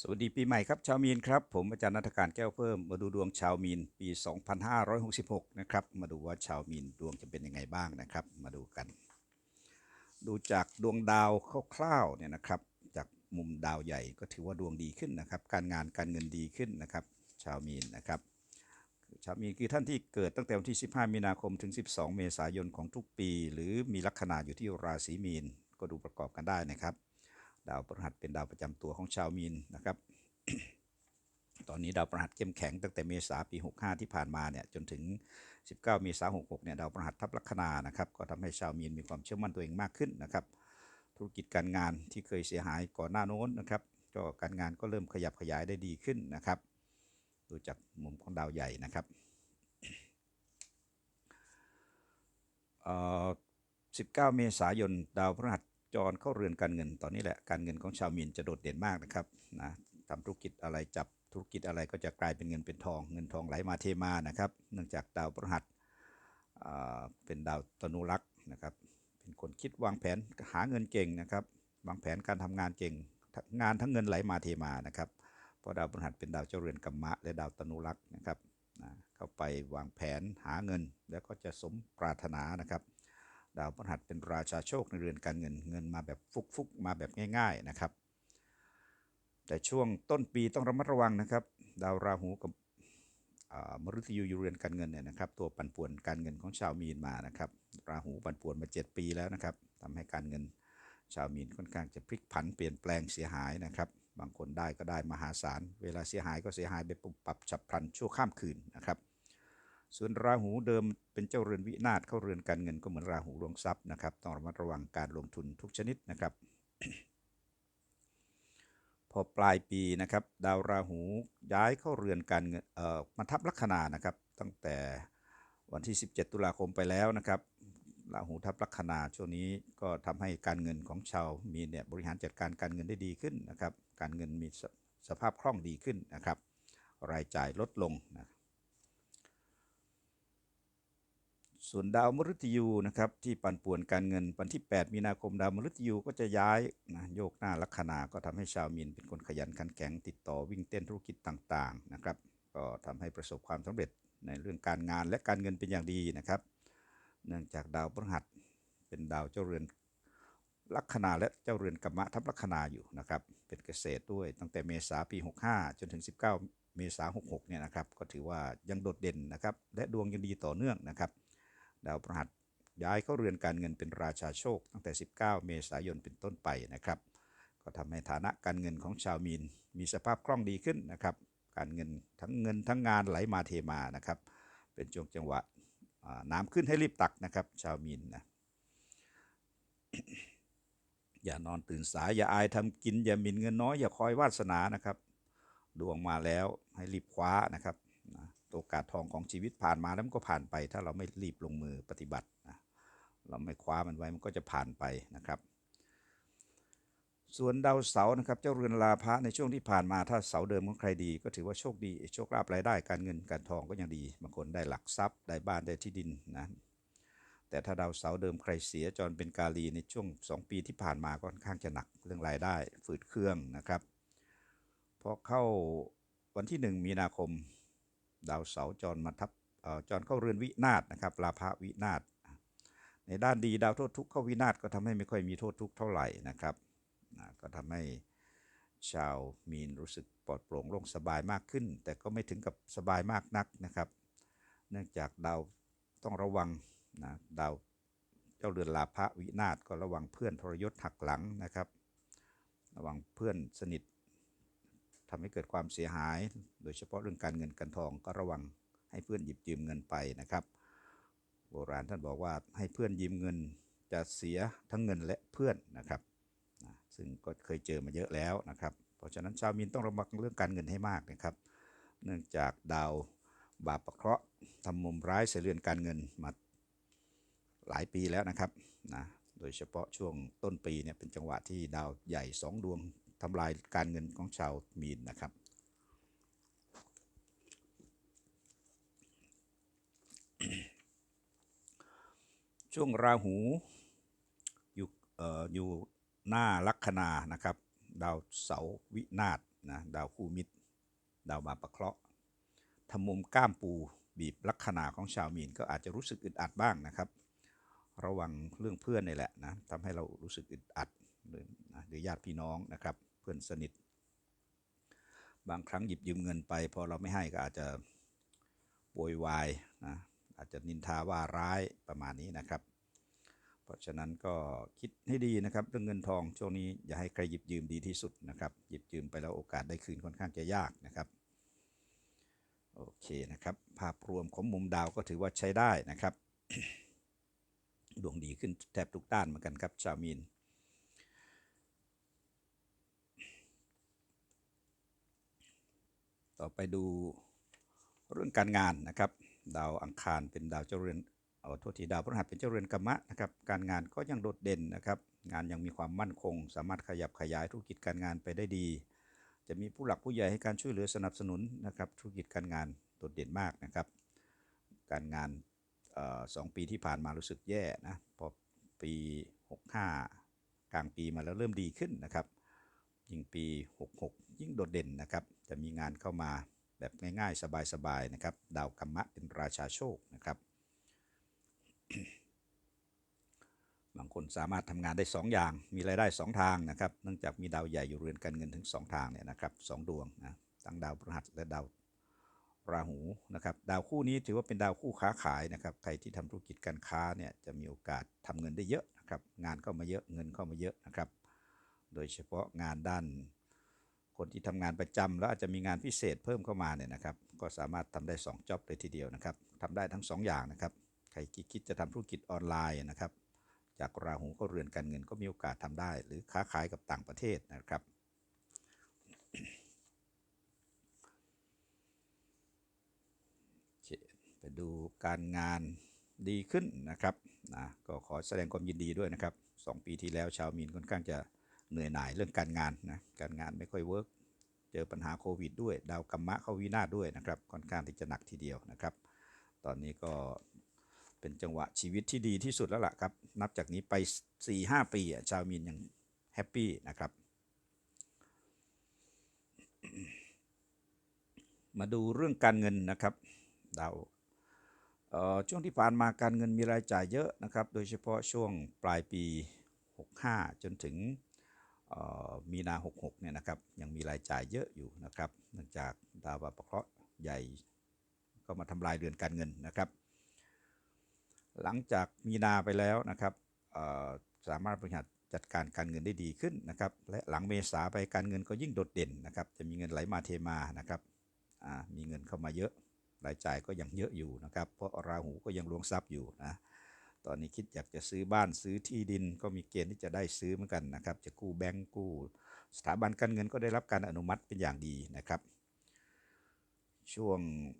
สวัสดีปีใหม่ครับชาวมีนครับ ผมอาจารย์นัฐการแก้วเพิ่มมาดูดวงชาวมีนปี 2566 นะครับ มาดูว่าชาวมีนดวงจะเป็นยังไงบ้างนะครับ มาดูกัน ดูจากดวงดาวคร่าวๆเนี่ยนะครับ จากมุมดาวใหญ่ก็ถือว่าดวงดีขึ้นนะครับ การงานการเงินดีขึ้นนะครับ ชาวมีนนะครับชาวมีนคือท่านที่เกิดตั้งแต่วันที่ 15 มีนาคมถึง 12 เมษายนของทุกปี หรือมีลัคนาอยู่ที่ราศีมีนก็ดูประกอบกันได้นะครับ ดาวพฤหัสเป็นดาวประจำตัวของชาวมีนนะครับ ตอนนี้ดาวพฤหัสเข้มแข็งตั้งแต่เมษาปี 65 ที่ผ่านมาเนี่ยจนถึง 19 เมษายน 66 เนี่ยดาวพฤหัสทับลัคนานะครับก็ทำให้ชาวมีนมีความเชื่อมั่นตัวเองมากขึ้นนะครับ ธุรกิจการงานที่เคยเสียหายก่อนหน้าโน้นนะครับก็การงานก็เริ่มขยับขยายได้ดีขึ้นนะครับดูจากมุมของดาวใหญ่นะครับ19 เมษายน ดาวพฤหัส จรเข้าเรือนการเงินตอนนี้แหละการเงินของชาวมีนจะโดดเด่นมากนะครับนะทำธุรกิจอะไรจับธุรกิจอะไรก็จะกลายเป็นเงินเป็นทอง เงินทองไหลมาเทมานะครับ เนื่องจากดาวพฤหัสอ่าเป็นดาวตนุรักษ์นะครับ เป็นคนคิดวางแผนหาเงินเก่งนะครับ วางแผนการทำงานเก่ง งานทั้งเงินไหลมาเทมานะครับ เพราะดาวพฤหัสเป็นดาวเจ้าเรือนกัมมะ และดาวตนุรักษ์นะครับนะเข้าไปวางแผนหาเงินแล้วก็จะสมปรารถนานะครับ ดาวพฤหัสเป็นราชาโชคในเรือนการเงินเงินมาแบบฟุกๆมาแบบง่าย ๆนะครับ แต่ช่วงต้นปีต้องระมัดระวังนะครับ ดาวราหูกับมฤตยูอยู่เรือนการเงินเนี่ยนะครับ ตัวปั่นป่วนการเงินของชาวมีนมานะครับ ราหูปั่นป่วนมา 7 ปีแล้วนะครับทำให้การเงินชาวมีนค่อนข้างจะพลิกผันเปลี่ยนแปลงเสียหายนะครับ บางคนได้ก็ได้มหาศาล เวลาเสียหายก็เสียหายแบบปุบปับฉับพลันชั่วข้ามคืนนะครับ ส่วนราหูเดิมเป็นเจ้าเรือนวินาศเข้าเรือนการเงินก็เหมือนราหูรวงทรัพย์นะครับต้องระมัดระวังการลงทุนทุกชนิดนะครับ พอปลายปีนะครับ ดาวราหูย้ายเข้าเรือนการเงินเอ่อมาทับลัคนานะครับ ตั้งแต่วันที่ 17 ตุลาคมไปแล้วนะครับราหูทับลัคนาช่วงนี้ก็ทำให้การเงินของชาวมีเนี่ยบริหารจัดการการเงินได้ดีขึ้นนะครับ การเงินมีสสภาพคล่องดีขึ้นนะครับ รายจ่ายลดลงนะ ส่วนดาวมฤตยูนะครับที่ปั่นป่วนการเงินวันที่ 8 มีนาคมดาวมฤตยูก็จะย้ายนะโยกหน้าลัคนาก็ทำให้ชาวมีนเป็นคนขยันขันแข็งติดต่อวิ่งเต้นธุรกิจต่างๆนะครับก็ทำให้ประสบความสำเร็จในเรื่องการงานและการเงินเป็นอย่างดีนะครับ เนื่องจากดาวพฤหัสเป็นดาวเจ้าเรือนลัคนาและเจ้าเรือนกัมมะทับลัคนาอยู่นะครับเป็นเกษตรด้วยตั้งแต่เมษาปี 65 จนถึง 19 เมษา66เนี่ยนะครับก็ถือว่ายังโดดเด่นนะครับและดวงยังดีต่อเนื่องนะครับ ดาวพฤหัสย้ายเข้าเรือนการเงินเป็นราชาโชค ตั้งแต่ 19 เมษายนเป็นต้นไปนะครับ ก็ทำให้ฐานะการเงินของชาวมีน มีสภาพคล่องดีขึ้นนะครับ การเงินทั้งเงินทั้งงานไหลมาเทมานะครับ เป็นช่วงจังหวะน้ำขึ้นให้รีบตักนะครับ ชาวมีนนะอย่านอนตื่นสายอย่าอายทำกินอย่าหมินเงินน้อยอย่าคอยวาสนานะครับ ดวงมาแล้วให้รีบคว้านะครับ โอกาสทองของชีวิตผ่านมาแล้วมันก็ผ่านไป ถ้าเราไม่รีบลงมือปฏิบัตินะเราไม่คว้ามันไว้มันก็จะผ่านไปนะครับ ส่วนดาวเสาร์นะครับ เจ้าเรือนลาภะในช่วงที่ผ่านมาถ้าเสาเดิมของใครดี ก็ถือว่าโชคดีโชคลาภรายได้การเงินการทองก็ยังดีบางคนได้หลักทรัพย์ได้บ้านได้ที่ดินนะแต่ถ้าดาวเสาร์เดิมใครเสียจรเป็นกาลีในช่วง 2 ปีที่ผ่านมาก็ค่อนข้างจะหนักเรื่องรายได้ฝืดเครื่องนะครับพอเข้าวันที่ 1 มีนาคม ดาวเสาจรมาทับเอ่อจรเข้าเรือนวินาศนะครับลาภะวินาศในด้านดีดาวโทษทุกข์เข้าวินาศก็ทำให้ไม่ค่อยมีโทษทุกข์เท่าไหร่นะครับก็ทำให้ชาวมีนรู้สึกปลอดโปร่งโล่งสบายมากขึ้น แต่ก็ไม่ถึงกับสบายมากนักนะครับ เนื่องจากดาวต้องระวังนะดาวเจ้าเรือนลาภะวินาศก็ระวังเพื่อนทรยศหักหลังนะครับ ระวังเพื่อนสนิท ทำให้เกิดความเสียหาย โดยเฉพาะเรื่องการเงินการทองก็ระวังให้เพื่อนหยิบยืมเงินไปนะครับ โบราณท่านบอกว่าให้เพื่อนยืมเงินจะเสียทั้งเงินและเพื่อนนะครับ ซึ่งก็เคยเจอมาเยอะแล้วนะครับ เพราะฉะนั้นชาวมีนต้องระวังเรื่องการเงินให้มากนะครับ เนื่องจากดาวบาปประเคราะห์ทำมุมร้ายใส่เรือนการเงินมาหลายปีแล้วนะครับนะ โดยเฉพาะช่วงต้นปีเนี่ยเป็นจังหวะที่ดาวใหญ่สองดวง ทำลายการเงินของชาวมีนนะครับ ช่วงราหูอยู่เอ่ออยู่หน้าลัคนานะครับ ดาวเสาวินาศนะดาวคู่มิตร ดาวมาประเคราะห์ทำมุมก้ามปูบีบลัคนาของชาวมีนก็อาจจะรู้สึกอึดอัดบ้างนะครับ ระวังเรื่องเพื่อนนี่แหละนะทำให้เรารู้สึกอึดอัดหรือญาติพี่น้องนะครับ พื่อนสนิท บางครั้งหยิบยืมเงินไป พอเราไม่ให้ก็อาจจะโวยวายนะอาจจะนินทาว่าร้ายประมาณนี้นะครับ เพราะฉะนั้นก็คิดให้ดีนะครับ เรื่องเงินทองช่วงนี้อย่าให้ใครหยิบยืมดีที่สุดนะครับ หยิบยืมไปแล้วโอกาสได้คืนค่อนข้างจะยากนะครับโอเคนะครับ ภาพรวมของมุมดาวก็ถือว่าใช้ได้นะครับ ดวงดีขึ้นแทบทุกด้านเหมือนกันครับชาวมีน ต่อไปดูเรื่องการงานนะครับ ดาวอังคารเป็นดาวเจ้าเรือนเอาโทษทีดาวพฤหัสเป็นเจ้าเรือนกรรมะนะครับ การงานก็ยังโดดเด่นนะครับ งานยังมีความมั่นคง สามารถขยับขยายธุรกิจการงานไปได้ดี จะมีผู้หลักผู้ใหญ่ให้การช่วยเหลือสนับสนุนนะครับ ธุรกิจการงานโดดเด่นมากนะครับ การงานออสองปีที่ผ่านมารู้สึกแย่นะพอปี 65 กลางปีมาแล้วเริ่มดีขึ้นนะครับ ยิ่งปี 66 ยิ่งโดดเด่นนะครับ จะมีงานเข้ามาแบบง่ายๆ สบายๆนะครับ ดาวกรรมะเป็นราชาโชคนะครับบางคนสามารถทำงานได้ 2 อย่าง มีรายได้ 2 ทางนะครับ เนื่องจากมีดาวใหญ่อยู่เรือนการเงินถึง 2 ทางเนี่ยนะครับสองดวงนะทั้งดาวพฤหัสและดาวราหูนะครับ ดาวคู่นี้ถือว่าเป็นดาวคู่ค้าขายนะครับ ใครที่ทำธุรกิจการค้าเนี่ยจะมีโอกาสทำเงินได้เยอะนะครับ งานเข้ามาเยอะ เงินเข้ามาเยอะนะครับ โดยเฉพาะงานด้าน คนที่ทำงานประจำแล้วอาจจะมีงานพิเศษเพิ่มเข้ามาเนี่ยนะครับ ก็สามารถทำได้2จ็อบเลยทีเดียวนะครับทำได้ทั้ง 2 อย่างนะครับ ใครคิดจะทำธุรกิจออนไลน์นะครับ จากราหูก็เรือนการเงินก็มีโอกาสทำได้ หรือค้าขายกับต่างประเทศนะครับ ไปดูการงานดีขึ้นนะครับนะก็ขอแสดงความยินดีด้วยนะครับสองปีที่แล้วชาวมีนค่อนข้างจะ เหนื่อยหน่ายเรื่องการงานนะการงานไม่ค่อยเวิร์กเจอปัญหาโควิดด้วย ดาวกัมมะเข้าวินาศด้วยนะครับค่อนข้างที่จะหนักทีเดียวนะครับ ตอนนี้ก็เป็นจังหวะชีวิตที่ดีที่สุดแล้วล่ะครับ นับจากนี้ไป 4-5 ปีชาวมีนยังแฮปปี้นะครับ มาดูเรื่องการเงินนะครับดาวเอ่อช่วงที่ผ่านมาการเงินมีรายจ่ายเยอะนะครับ โดยเฉพาะช่วงปลายปี 65 จนถึง มีนา 66 เนี่ยนะครับ ยังมีรายจ่ายเยอะอยู่นะครับ เนื่องจากดาวประเคราะห์ใหญ่ก็มาทำลายเรือนการเงินนะครับ หลังจากมีนาไปแล้วนะครับสามารถบริหารจัดการการเงินได้ดีขึ้นนะครับ และหลังเมษาไปการเงินก็ยิ่งโดดเด่นนะครับ จะมีเงินไหลมาเทมานะครับมีเงินเข้ามาเยอะ รายจ่ายก็ยังเยอะอยู่นะครับ เพราะราหูก็ยังลวงทรัพย์อยู่นะ ตอนนี้คิดอยากจะซื้อบ้านซื้อที่ดิน ก็มีเกณฑ์ที่จะได้ซื้อเหมือนกันนะครับ จะกู้แบงก์กู้ สถาบันการเงินก็ได้รับการอนุมัติเป็นอย่างดีนะครับ ช่วง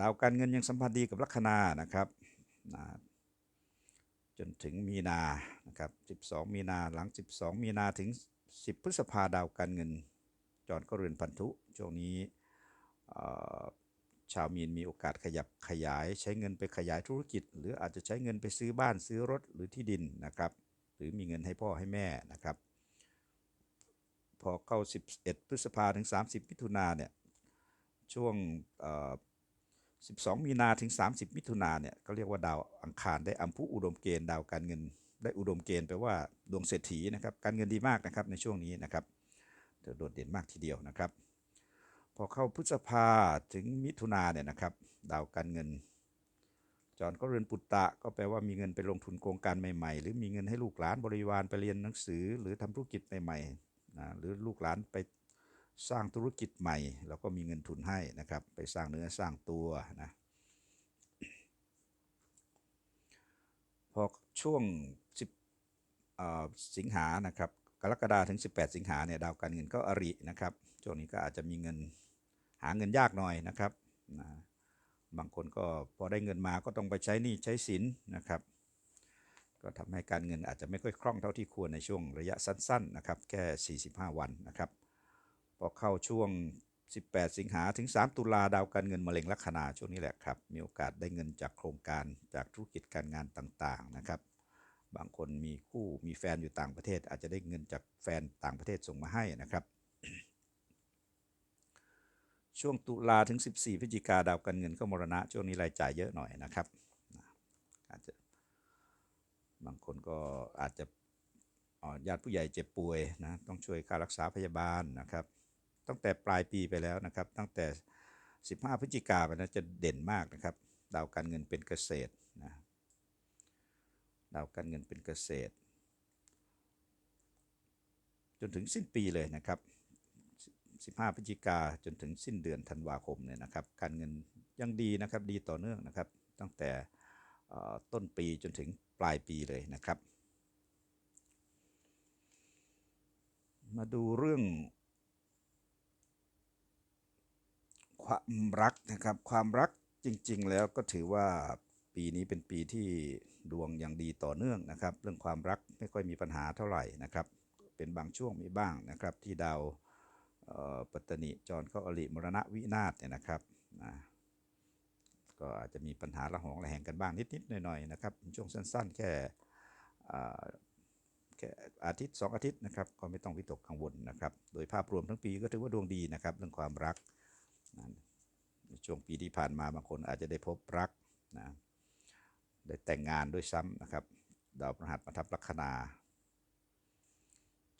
ดาวการเงินยังสัมพันธ์ดีกับลัคนานะครับนะจนถึงมีนานะครับ 12 มีนาหลัง 12 มีนาถึง 10 พฤษภาดาวการเงิน จรก็เรือนพันธุช่วงนี้เชาวมีนมีโอกาสขยับขยาย ใช้เงินไปขยายธุรกิจ หรืออาจจะใช้เงินไปซื้อบ้านซื้อรถหรือที่ดินนะครับ หรือมีเงินให้พ่อให้แม่นะครับ พอเข้า 11 พฤษภาถึง 30 มิถุนาเนี่ยช่วงเอ่อ12 มีนาถึง 30 มิถุนาเนี่ยก็เรียกว่าดาวอังคารได้อัมพุอุดมเกณฑ์ดาวการเงินได้อุดมเกณฑ์แปลว่าดวงเศรษฐีนะครับการเงินดีมากนะครับในช่วงนี้นะครับโดดเด่นมากทีเดียวนะครับ พอเข้าพฤษภาถึงมิถุนาเนี่ยนะครับ ดาวการเงินจรก็เรือนปุตตะ ก็แปลว่ามีเงินไปลงทุนโครงการใหม่ๆ หรือมีเงินให้ลูกหลานบริวารไปเรียนหนังสือ หรือทำธุรกิจใหม่ๆนะหรือลูกหลานไปสร้างธุรกิจใหม่แล้วก็มีเงินทุนให้นะครับ ไปสร้างเนื้อสร้างตัวนะพอช่วง10เอ่อสิงหานะครับกรกฎาถึง 18 สิงหาเนี่ยดาวการเงินก็อรินะครับช่วงนี้ก็อาจจะมีเงิน หาเงินยากหน่อยนะครับนะบางคนก็พอได้เงินมาก็ต้องไปใช้หนี้ใช้สินนะครับ ก็ทำให้การเงินอาจจะไม่ค่อยคล่องเท่าที่ควรในช่วงระยะสั้นๆนะครับแค่ 45 วันนะครับพอเข้าช่วง 18 สิงหาถึง 3 ตุลาดาวการเงินมะเร็งลัคนาช่วงนี้แหละครับ มีโอกาสได้เงินจากโครงการจากธุรกิจการงานต่างๆนะครับ บางคนมีคู่มีแฟนอยู่ต่างประเทศ อาจจะได้เงินจากแฟนต่างประเทศส่งมาให้นะครับ ช่วงตุลาถึง 14พฤศจิกาดาวการเงินก็มรณะ ช่วงนี้รายจ่ายเยอะหน่อยนะครับอาจจะบางคนก็อาจจะญาติผู้ใหญ่เจ็บป่วยนะต้องช่วยค่ารักษาพยาบาลนะครับ ตั้งแต่ปลายปีไปแล้วนะครับ ตั้งแต่ 15 พฤศจิกาไปนะจะเด่นมากนะครับ ดาวการเงินเป็นเกษตรนะดาวการเงินเป็นเกษตร จนถึงสิ้นปีเลยนะครับ 15 พฤศจิกาจนถึงสิ้นเดือนธันวาคมเนี่ยนะครับ การเงินยังดีนะครับดีต่อเนื่องนะครับ ตั้งแต่ต้นปีจนถึงปลายปีเลยนะครับ มาดูเรื่อง ความรักนะครับ ความรักจริง ๆ แล้วก็ถือว่าปีนี้เป็นปีที่ดวงยังดีต่อเนื่องนะครับ เรื่องความรักไม่ค่อยมีปัญหาเท่าไหร่นะครับ เป็นบางช่วงมีบ้างนะครับที่ดาว ปัตตนิจรเข้าอริมรณะวินาศเนี่ยนะครับนะก็อาจจะมีปัญหาระหองระแหงกันบ้างนิดๆหน่อยๆนะครับช่วงสั้นๆ แค่อาแค่อาทิตย์สองอาทิตย์นะครับก็ไม่ต้องวิตกกังวลนะครับ โดยภาพรวมทั้งปีก็ถือว่าดวงดีนะครับ เรื่องความรักในช่วงปีที่ผ่านมาบางคนอาจจะได้พบรักนะได้แต่งงานด้วยซ้ำนะครับดาวพฤหัสมาทับลัคนา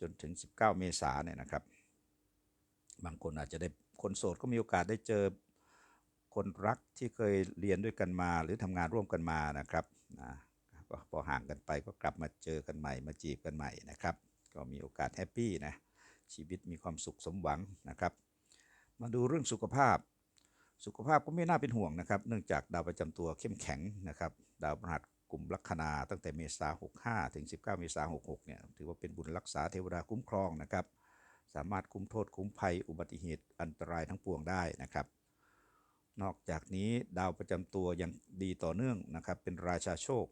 จนถึง 19 เมษาเนี่ยนะครับ บางคนอาจจะได้คนโสดก็มีโอกาสได้เจอคนรักที่เคยเรียนด้วยกันมาหรือทำงานร่วมกันมานะครับนะก็พอห่างกันไปก็กลับมาเจอกันใหม่ มาจีบกันใหม่นะครับ ก็มีโอกาสแฮปปี้นะชีวิตมีความสุขสมหวังนะครับ มาดูเรื่องสุขภาพ สุขภาพก็ไม่น่าเป็นห่วงนะครับ เนื่องจากดาวประจำตัวเข้มแข็งนะครับ ดาวพฤหัสกลุ่มลัคนาตั้งแต่เมษา65 ถึง 19 เมษา66เนี่ยถือว่าเป็นบุญรักษาเทวดาคุ้มครองนะครับ สามารถคุ้มโทษคุ้มภัยอุบัติเหตุอันตรายทั้งปวงได้นะครับ นอกจากนี้ดาวประจำตัวยังดีต่อเนื่องนะครับ เป็นราชาโชค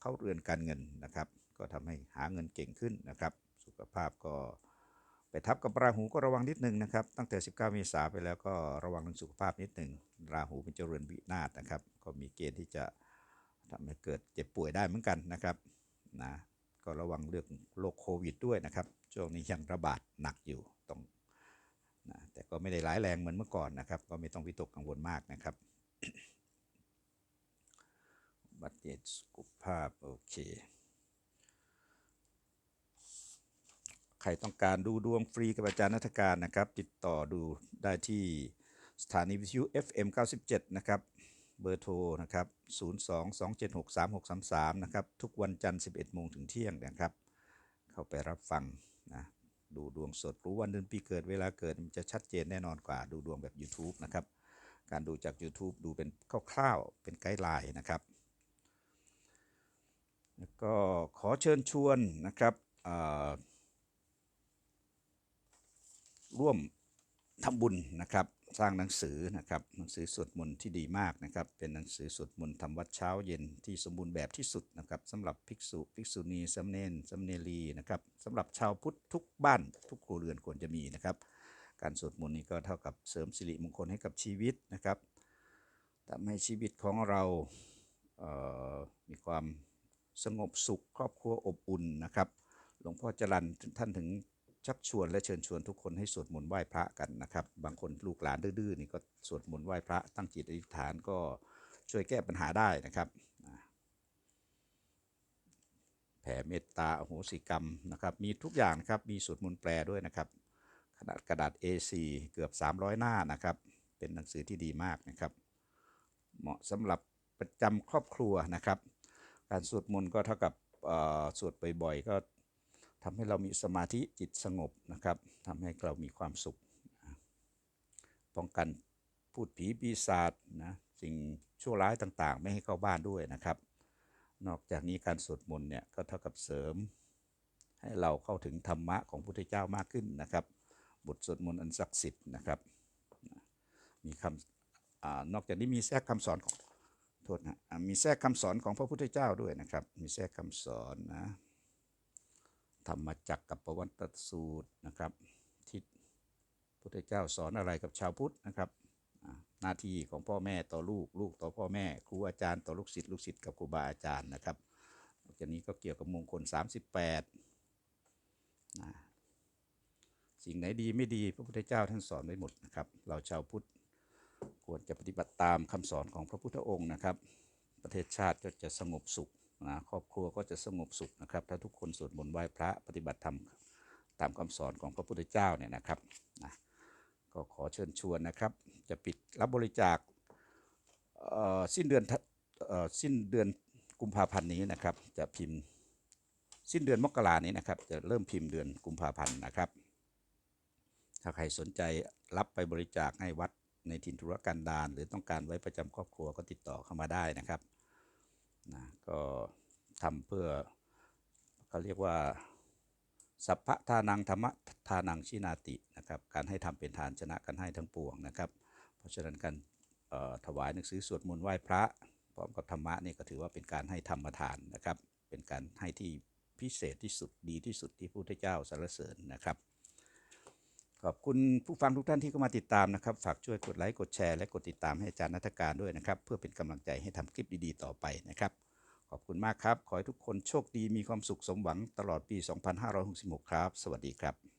เข้าเรือนการเงินนะครับ ก็ทำให้หาเงินเก่งขึ้นนะครับ สุขภาพก็ไปทับกับราหูก็ระวังนิดนึงนะครับ ตั้งแต่ 19 เมษาไปแล้วก็ระวังเรื่องสุขภาพนิดหนึ่งราหูเป็นเจริญวินาศนะครับ ก็มีเกณฑ์ที่จะทำให้เกิดเจ็บป่วยได้เหมือนกันนะครับนะก็ระวังเรื่องโรคโควิดด้วยนะครับ ช่วงนี้ยังระบาดหนักอยู่ต้องนะแต่ก็ไม่ได้ร้ายแรงเหมือนเมื่อก่อนนะครับ ก็ไม่ต้องวิตกกังวลมากนะครับบัตรเจ็บสุขภาพโอเค ใครต้องการดูดวงฟรีกับอาจารย์นัฐการนะครับ ติดต่อดูได้ที่สถานีวิทยุ FM 97 นะครับ เบอร์โทรนะครับ 02-276-3633 นะครับ ทุกวันจันทร์ 11 โมงถึงเที่ยงนะครับ เข้าไปรับฟัง นะดูดวงสดรู้วันเดือนปีเกิดเวลาเกิดมันจะชัดเจนแน่นอนกว่าดูดวงแบบ YouTube นะครับ การดูจาก YouTube ดูเป็นคร่าวๆเป็นไกด์ไลน์นะครับ แล้วก็ขอเชิญชวนนะครับร่วมทำบุญนะครับ สร้างหนังสือนะครับหนังสือสวดมนต์ที่ดีมากนะครับ เป็นหนังสือสวดมนต์ทำวัดเช้าเย็นที่สมบูรณ์แบบที่สุดนะครับสำหรับภิกษุภิกษุณีสามเณรสามเณรีนะครับสำหรับชาวพุทธทุกบ้าน ทุกครัวเรือนควรจะมีนะครับ การสวดมนต์นี้ก็เท่ากับเสริมสิริมงคลให้กับชีวิตนะครับทำให้ชีวิตของเราเอ่อมีความสงบสุขครอบครัวอบอุ่นนะครับ หลวงพ่อจรันท่านถึง ชักชวนและเชิญชวนทุกคนให้สวดมนต์ไหว้พระกันนะครับ บางคนลูกหลานดื้อๆนี่ก็สวดมนต์ไหว้พระ ตั้งจิตอธิษฐานก็ช่วยแก้ปัญหาได้นะครับแผ่เมตตาโหสิกรรมนะครับ มีทุกอย่างนะครับ มีสวดมนต์แปลด้วยนะครับขนาดกระดาษ A4 เกือบ 300 หน้านะครับ เป็นหนังสือที่ดีมากนะครับ เหมาะสำหรับประจำครอบครัวนะครับ การสวดมนต์ก็เท่ากับสวดบ่อยๆก็ ทำให้เรามีสมาธิจิตสงบนะครับทำให้เรามีความสุข ป้องกันพูดผีปีศาจนะสิ่งชั่วร้ายต่างๆ ไม่ให้เข้าบ้านด้วยนะครับ นอกจากนี้การสวดมนต์เนี่ยก็เท่ากับเสริม ให้เราเข้าถึงธรรมะของพระพุทธเจ้ามากขึ้นนะครับ บทสวดมนต์อันศักดิ์สิทธิ์นะครับ มีคำอนอกจากนี้มีแทรกคำสอนของโทษนะมีแทรกคำสอนของพระพุทธเจ้าด้วยนะครับ มีแทรกคำสอนนะ ธรรมจักกับประวัตตสูตรนะครับ ที่พุทธเจ้าสอนอะไรกับชาวพุทธนะครับหน้าที่ของพ่อแม่ต่อลูกลูกต่อพ่อแม่ ครูอาจารย์ต่อลูกศิษย์ลูกศิษย์กับครูบาอาจารย์นะครับนอกจากนี้ก็เกี่ยวกับมงคล 38นะสิ่งไหนดีไม่ดีพระพุทธเจ้าท่านสอนไว้หมดนะครับ เราชาวพุทธควรจะปฏิบัติตามคำสอนของพระพุทธองค์นะครับ ประเทศชาติก็จะสงบสุข นะครอบครัวก็จะสงบสุขนะครับ ถ้าทุกคนสวดมนต์ไหว้พระปฏิบัติธรรมตามคำสอนของพระพุทธเจ้าเนี่ยนะครับนะก็ขอเชิญชวนนะครับ จะปิดรับบริจาคสิ้นเดือนออสิ้นเดือนกุมภาพันธ์นี้นะครับ จะพิมพ์สิ้นเดือนมกรานี้นะครับ จะเริ่มพิมพ์เดือนกุมภาพันธ์นะครับ ถ้าใครสนใจรับไปบริจาคให้วัดในถิ่นธุรกันดารหรือต้องการไว้ประจำครอบครัวก็ติดต่อเข้ามาได้นะครับ นะก็ทำเพื่อเขาเรียกว่าสัพพะทานังธรรมะทานังชินาตินะครับการให้ทำเป็นทานชนะการให้ทั้งปวงนะครับ เพราะฉะนั้นการถวายหนังสือสวดมนต์ไหว้พระพร้อมกับธรรมะนี่ก็ถือว่าเป็นการให้ธรรมทานนะครับ เป็นการให้ที่พิเศษที่สุดดีที่สุดที่พระพุทธเจ้าสรรเสริญนะครับ ขอบคุณผู้ฟังทุกท่านที่เข้ามาติดตามนะครับ ฝากช่วยกดไลค์ กดแชร์ และกดติดตามให้อาจารย์นัฐการด้วยนะครับ เพื่อเป็นกำลังใจให้ทำคลิปดีๆ ต่อไปนะครับ ขอบคุณมากครับ ขอให้ทุกคนโชคดีมีความสุขสมหวังตลอดปี 2566 ครับ สวัสดีครับ